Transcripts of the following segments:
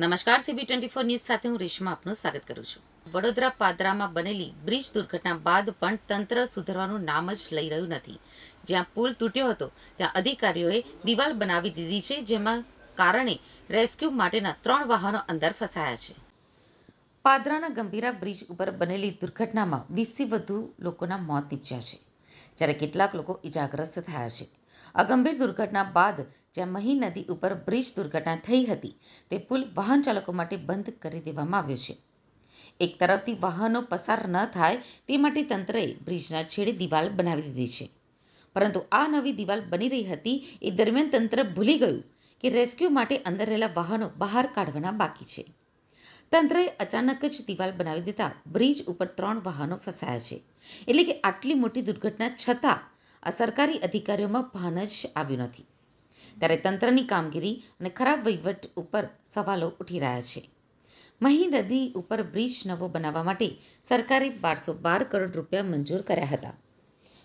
નમસ્કાર, CB twenty four news સાથે હું રેશમા આપનું સ્વાગત કરું છું. વડોદરા પાદરામાં બનેલી બ્રિજ દુર્ઘટના બાદ પણ તંત્ર સુધરવાનું નામ જ લઈ રહ્યું નથી. જ્યાં પુલ તૂટ્યો હતો, ત્યાં અધિકારીઓએ દિવાલ બનાવી દીધી છે, જેમાં કારણે રેસ્ક્યુ માટેના ત્રણ વાહનો અંદર ફસાયા છે. પાદરાના ગંભીરા બ્રિજ ઉપર બનેલી દુર્ઘટનામાં વીસથી વધુ લોકોના મોત નીપજ્યા છે. જ્યારે કેટલાક લોકો ઇજાગ્રસ્ત થયા છે. આ ગંભીર દુર્ઘટના બાદ જ્યાં મહી નદી ઉપર બ્રિજ દુર્ઘટના થઈ હતી, તે પુલ વાહન ચાલકો માટે બંધ કરી દેવામાં આવ્યો છે. એક તરફથી વાહનો પસાર ન થાય તે માટે તંત્રએ બ્રિજના છેડે દિવાલ બનાવી દીધી છે. પરંતુ આ નવી દિવાલ બની રહી હતી એ દરમિયાન તંત્ર ભૂલી ગયું કે રેસ્ક્યુ માટે અંદર રહેલા વાહનો બહાર કાઢવાના બાકી છે. તંત્રએ અચાનક જ દિવાલ બનાવી દેતા બ્રિજ ઉપર ત્રણ વાહનો ફસાયા છે. એટલે કે આટલી મોટી દુર્ઘટના છતાં આ સરકારી અધિકારીઓમાં ભાન જ આવ્યું નથી. ત્યારે તંત્રની કામગીરી અને ખરાબ વહીવટ ઉપર સવાલો ઉઠી રહ્યા છે. મહી નદી ઉપર બ્રિજ નવો બનાવવા માટે સરકારે બારસો બાર કરોડ રૂપિયા મંજૂર કર્યા હતા.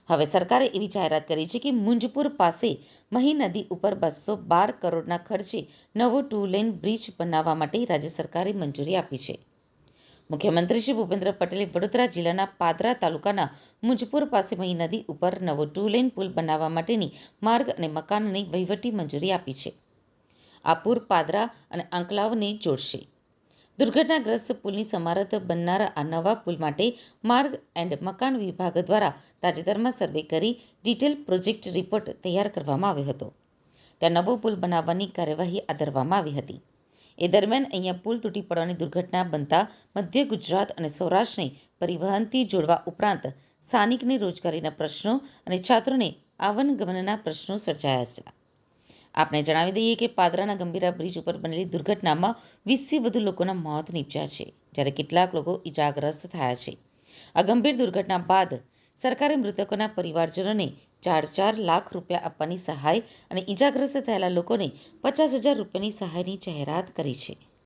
હવે સરકારે એવી જાહેરાત કરી છે કે મુંજપુર પાસે મહી નદી ઉપર બસો બાર કરોડના ખર્ચે નવો ટુ લેન બ્રિજ બનાવવા માટે રાજ્ય સરકારે મંજૂરી આપી છે. મુખ્યમંત્રી શ્રી ભૂપેન્દ્ર પટેલે વડોદરા જિલ્લાના પાદરા તાલુકાના મુંજપુર પાસે મહી નદી ઉપર નવો ટુ લેન પુલ બનાવવા માટેની માર્ગ અને મકાનની વહીવટી મંજૂરી આપી છે. આ પુર પાદરા અને આંકલાવને જોડશે. દુર્ઘટનાગ્રસ્ત પુલની સમારત બનનારા આ નવા પુલ માટે માર્ગ એન્ડ મકાન વિભાગ દ્વારા તાજેતરમાં સર્વે કરી ડિટેલ પ્રોજેક્ટ રિપોર્ટ તૈયાર કરવામાં આવ્યો હતો. ત્યાં નવો પુલ બનાવવાની કાર્યવાહી આદરવામાં આવી હતી. એ દરમિયાન અહીંયા પુલ તૂટી પડવાની દુર્ઘટના બનતા મધ્ય ગુજરાત અને સૌરાષ્ટ્રને પરિવહનથી જોડવા ઉપરાંત સ્થાનિકને રોજગારીના પ્રશ્નો અને છાત્રોને આવન ગમનના પ્રશ્નો સર્જાયા હતા આપણે જણાવી દઈએ કે પાદરાના ગંભીરા બ્રિજ ઉપર બનેલી દુર્ઘટનામાં વીસથી વધુ લોકોના મોત નીપજ્યા છે, જ્યારે કેટલાક લોકો ઇજાગ્રસ્ત થયા છે. આ ગંભીર દુર્ઘટના બાદ સરકારે મૃતકોના પરિવારજનોને ચાર ચાર લાખ રૂપિયા આપવાની સહાય અને ઇજાગ્રસ્ત થયેલા લોકોને પચાસ હજાર રૂપિયાની સહાયની જાહેરાત કરી છે.